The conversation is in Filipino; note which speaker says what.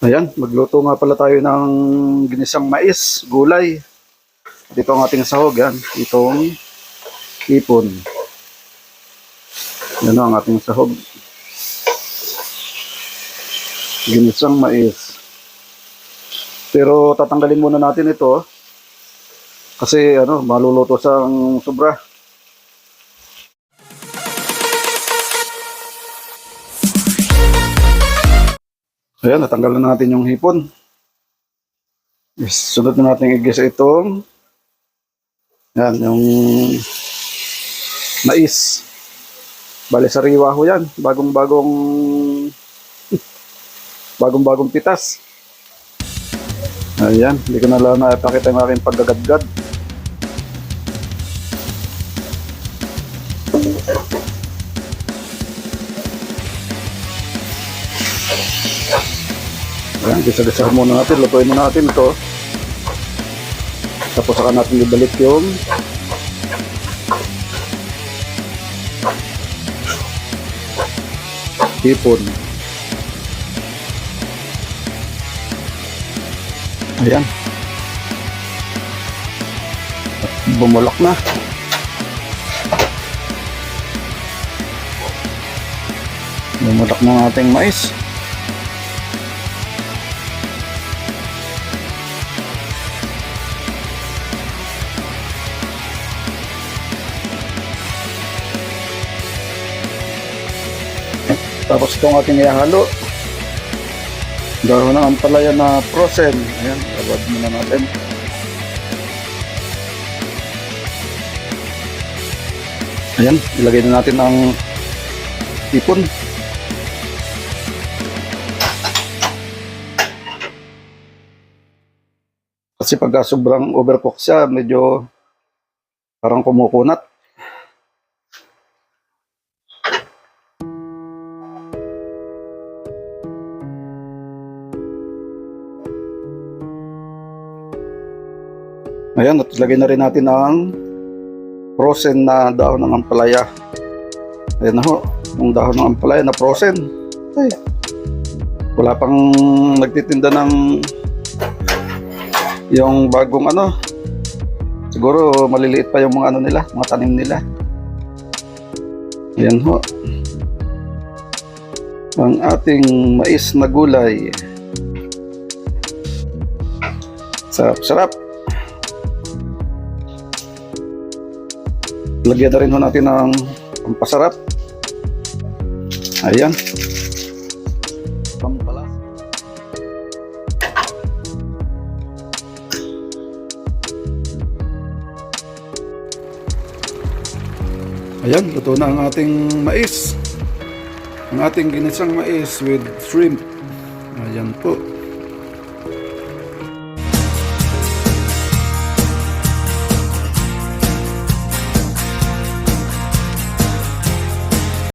Speaker 1: Ayan, magluto nga pala tayo ng ginisang mais, gulay. Dito ang ating sahog, yan. Itong ipon. Yan ang ating sahog. Ginisang mais. Pero tatanggalin muna natin ito. Kasi ano, maluluto sa sobra. Ayan, natanggal na natin yung hipon. Yes, sunod na natin igisa itong yan, yung mais. Bale, sariwa ho yan. Bagong-bagong bagong-bagong pitas. Ayan, hindi ko na lang napakita yung aking paggagadgad. Ayan, gisa-gisa muna natin. Lutuin muna natin ito. Tapos saka natin ibalik yung hipon. Ayan. Bumulak na. Bumulak na ating mais. Tapos itong ating ihalo. Dahon ng ampalaya na frozen. Ayan, labad muna natin. Ayan, ilagay na natin ang ipon. Kasi pagka sobrang overcook siya, medyo parang kumukunat. Ayan, at lagay na rin natin ang frozen na dahon ng ampalaya. Ayan na ho, yung dahon ng ampalaya na frozen. Ay, wala pang nagtitinda ng yung bagong ano. Siguro maliliit pa yung mga ano nila, mga tanim nila. Ayan ho. Ang ating mais na gulay. Sarap-sarap. Lagyan na rin ho natin ng pampasarap. Ayan. Pampalas. Ayan, luto na ang ating mais. Ang ating ginisang mais with shrimp. Ayan po.